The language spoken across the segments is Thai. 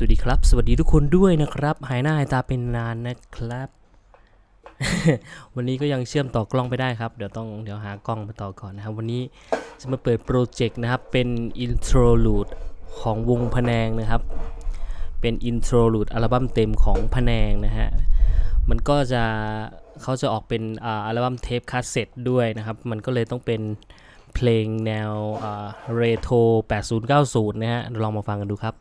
สวัสดีครับ สวัสดีทุกคนด้วยนะครับ หายหน้าหายตาเป็นนานนะครับ วันนี้ก็ยังเชื่อมต่อกล้องไปได้ครับ เดี๋ยวต้องเดี๋ยวหากล้องมาต่อก่อนนะครับ วันนี้จะมาเปิดโปรเจกต์นะครับ เป็นอินโทรลูดของวงพะแนงนะครับ เป็นอินโทรลูดอัลบั้มเต็มของพะแนงนะฮะ มันก็จะเขาจะออกเป็นอัลบั้มเทปคาสเซ็ตด้วยนะครับ มันก็เลยต้องเป็นเพลงแนวเรโทร8090 นะฮะ ลองมาฟังกันดูครับ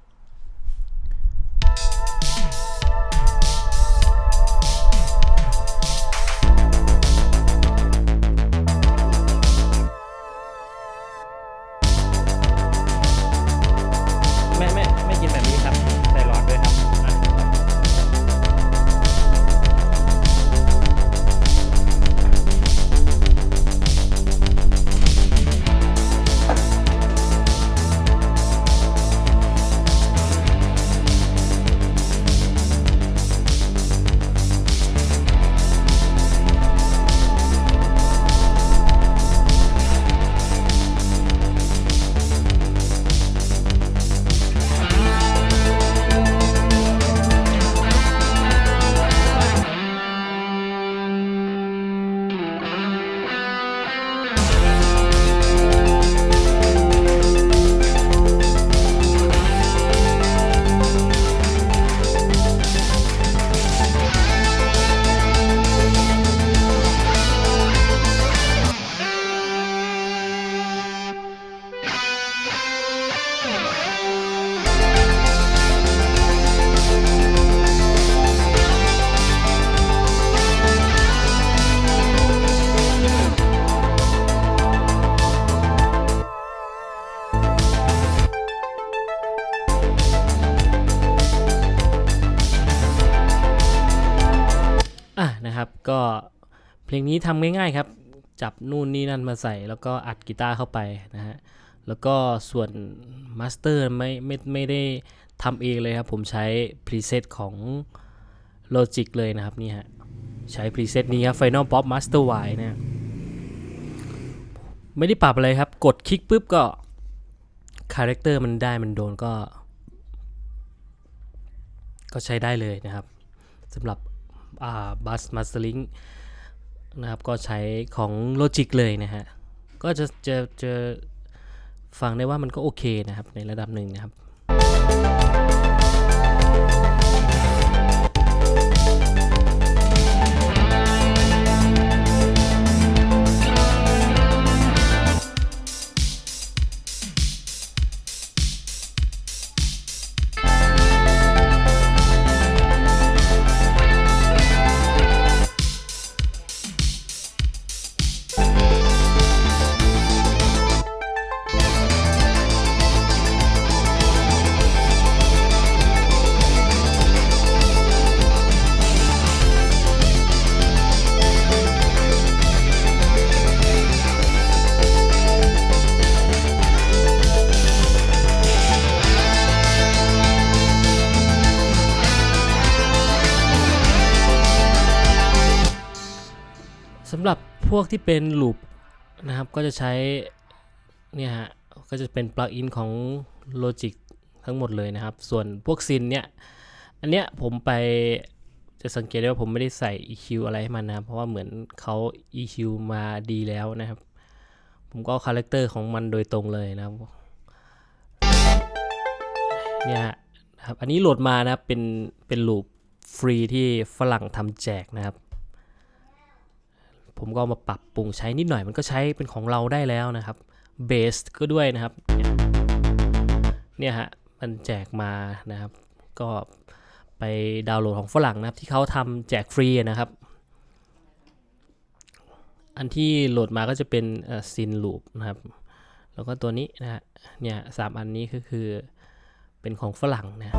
อะนะครับก็เพลงนี้ทำง่ายๆครับ จับนู่นนี่นั่นมาใส่ แล้วก็อัดกีตาร์เข้าไปนะฮะแล้วก็ส่วนมาสเตอร์ไม่ไม่ไม่ได้ทำเองเลยครับผมใช้พรีเซตของ Logic เลยนะครับนี่ฮะใช้พรีเซตนี้ครับ Final Pop Master Y นะฮะไม่ได้ปรับอะไรครับ กดคลิกปุ๊บก็คาแรคเตอร์มันได้มันโดนก็ ก็ใช้ได้เลยนะครับสำหรับ บัสมาสเตอร์ลิงนะครับ ก็ใช้ของ Logic เลยนะฮะ ก็จะจะจะฟังได้ว่ามันก็โอเคนะครับ ในระดับหนึ่งนะครับำหรับพวกที่เป็นลูปนะครับก็จะใช้เนี่ยฮะก็จะเป็นปลั๊กอินของ Logic ทั้งหมดเลยนะครับ ส่วนพวกซินเนี่ย อันเนี้ยผมไปจะสังเกตได้ว่าผมไม่ได้ใส่ EQ อะไรให้มันนะครับ เพราะว่าเหมือนเขา EQ มาดีแล้วนะครับ ผมก็คาแรคเตอร์ของมันโดยตรงเลยนะครับเนี่ยนะครับ อันนี้โหลดมานะครับเป็นเป็นลูปฟรีที่ฝรั่งทำแจกนะครับ ผมก็มาปรับปรุงใช้นิดหน่อยมันก็ใช้เป็นของเราได้แล้วนะครับเบสก็ด้วยนะครับเนี่ยเนี่ยฮะมันแจกมานะครับ ก็ไปดาวน์โหลดของฝรั่งนะครับที่เขาทำแจกฟรีนะครับ อันที่โหลดมาก็จะเป็นซินลูปนะครับ แล้วก็ตัวนี้นะฮะเนี่ยสามอันนี้ก็คือเป็นของฝรั่งนะ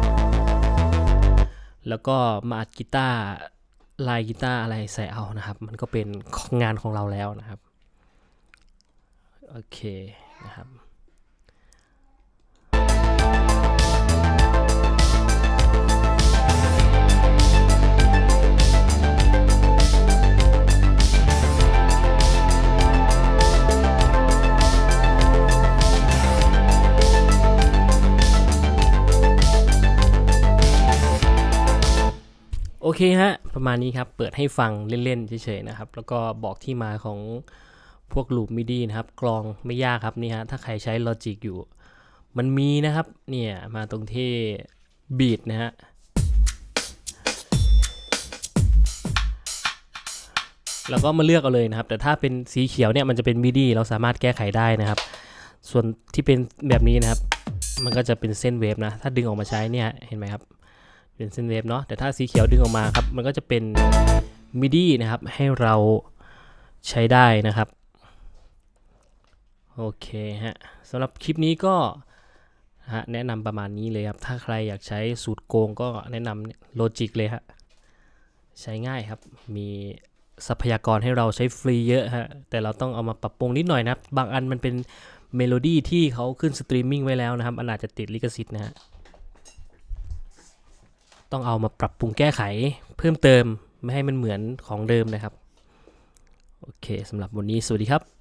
แล้วก็มาอัดกีตาร์ ลายกีตาร์อะไรใส่เอานะครับ มันก็เป็นงานของเราแล้วนะครับ โอเคนะครับ เคฮะ ประมาณนี้ครับ เปิดให้ฟังเล่น ๆ เฉย ๆ นะครับ แล้วก็บอกที่มาของพวกลูปมิดีนะครับ กลองไม่ยากครับนี่ฮะ ถ้าใครใช้ Logic อยู่ มันมีนะครับ เนี่ย มาตรงที่บีดนะฮะแล้วก็มาเลือกเอาเลยนะครับ แต่ถ้าเป็นสีเขียวเนี่ยมันจะเป็นมิดีเราสามารถแก้ไขได้นะครับ ส่วนที่เป็นแบบนี้นะครับ มันก็จะเป็นเส้นเวฟนะ ถ้าดึงออกมาใช้เนี่ยเห็นไหมครับ เป็นเส้นเวฟเนาะแต่ถ้าสีเขียวดึงออกมาครับ มันก็จะเป็นมิดีนะครับ ให้เราใช้ได้นะครับ โอเคฮะสำหรับคลิปนี้ก็ฮะแนะนำประมาณนี้เลยครับ ถ้าใครอยากใช้สูตรโกงก็แนะนำโลจิกเลยฮะใช้ง่ายครับ มีทรัพยากรให้เราใช้ฟรีเยอะฮะ แต่เราต้องเอามาปรับปรุงนิดหน่อยนะครับบางอันมันเป็นเมโลดี้ที่เขาขึ้นสตรีมมิ่งไว้แล้วนะครับมันอาจจะติดลิขสิทธิ์นะฮะ ต้องเอามาปรับปรุงแก้ไขเพิ่มเติมไม่ให้มันเหมือนของเดิมนะครับ โอเคสำหรับวันนี้สวัสดีครับ